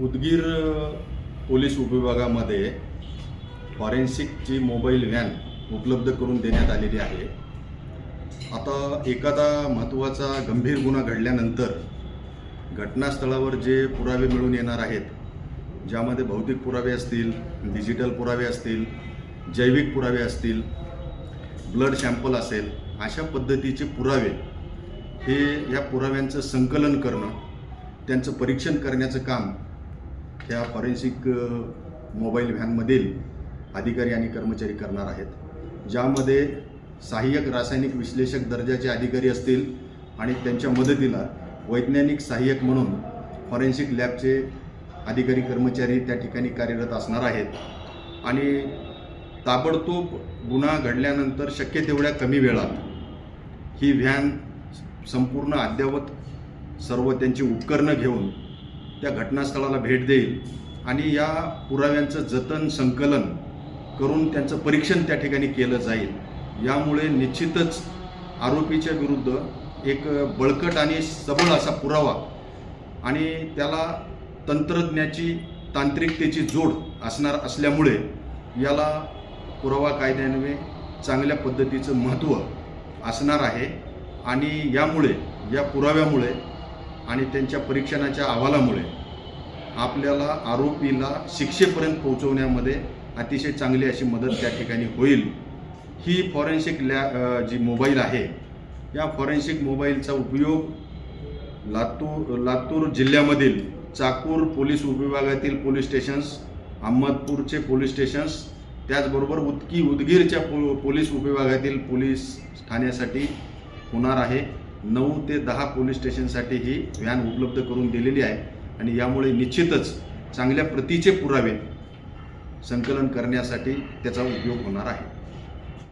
Udgir police उपविभागामध्ये फॉरेन्सिकची mobile van उपलब्ध करून देण्यात आलेली आहे. आता एखादा महत्त्वाचा गंभीर गुन्हा घडल्यानंतर घटनास्थळावर जे पुरावे मिळून येणार आहेत ज्यामध्ये भौतिक पुरावे असतील डिजिटल पुरावे असतील जैविक पुरावे असतील ब्लड सॅम्पल असेल अशा पद्धतीचे पुरावे हे या पुराव्यांचं संकलन करणं त्यांचं परीक्षण करण्याचं काम ह्या फॉरेन्सिक मोबाईल व्हॅनमधील अधिकारी आणि कर्मचारी करणार आहेत. ज्यामध्ये सहाय्यक रासायनिक विश्लेषक दर्जाचे अधिकारी असतील आणि त्यांच्या मदतीला वैज्ञानिक सहाय्यक म्हणून फॉरेन्सिक लॅबचे अधिकारी कर्मचारी त्या ठिकाणी कार्यरत असणार आहेत. आणि ताबडतोब गुन्हा घडल्यानंतर शक्य तेवढ्या कमी वेळात ही व्हॅन संपूर्ण अद्ययावत सर्व त्यांची उपकरणं घेऊन त्या घटनास्थळाला भेट देईल आणि या पुराव्यांचं जतन संकलन करून त्यांचं परीक्षण त्या ठिकाणी केलं जाईल. यामुळे निश्चितच आरोपीच्या विरुद्ध एक बळकट आणि सबळ असा पुरावा आणि त्याला तंत्रज्ञाची तांत्रिकतेची जोड असणार असल्यामुळे याला पुरावा कायद्यान्वये चांगल्या पद्धतीचं महत्त्व असणार आहे. आणि यामुळे या पुराव्यामुळे आणि त्यांच्या परीक्षणाच्या अहवालामुळे आपल्याला आरोपीला शिक्षेपर्यंत पोहोचवण्यामध्ये अतिशय चांगली अशी मदत त्या ठिकाणी होईल. ही फॉरेन्सिक लॅ जी मोबाईल आहे या फॉरेन्सिक मोबाईलचा उपयोग लातूर लातूर जिल्ह्यामधील चाकूर पोलीस उपविभागातील पोलीस स्टेशन्स अहमदपूरचे पोलीस स्टेशन्स त्याचबरोबर उदकी उदगीरच्या पो पोलीस उपविभागातील पोलीस ठाण्यासाठी होणार आहे. नऊ ते दहा पोलीस स्टेशनसाठी ही व्हॅन उपलब्ध करून दिलेली आहे. आणि यामुळे निश्चितच चांगल्या प्रतीचे पुरावे संकलन करण्यासाठी त्याचा उपयोग होणार आहे.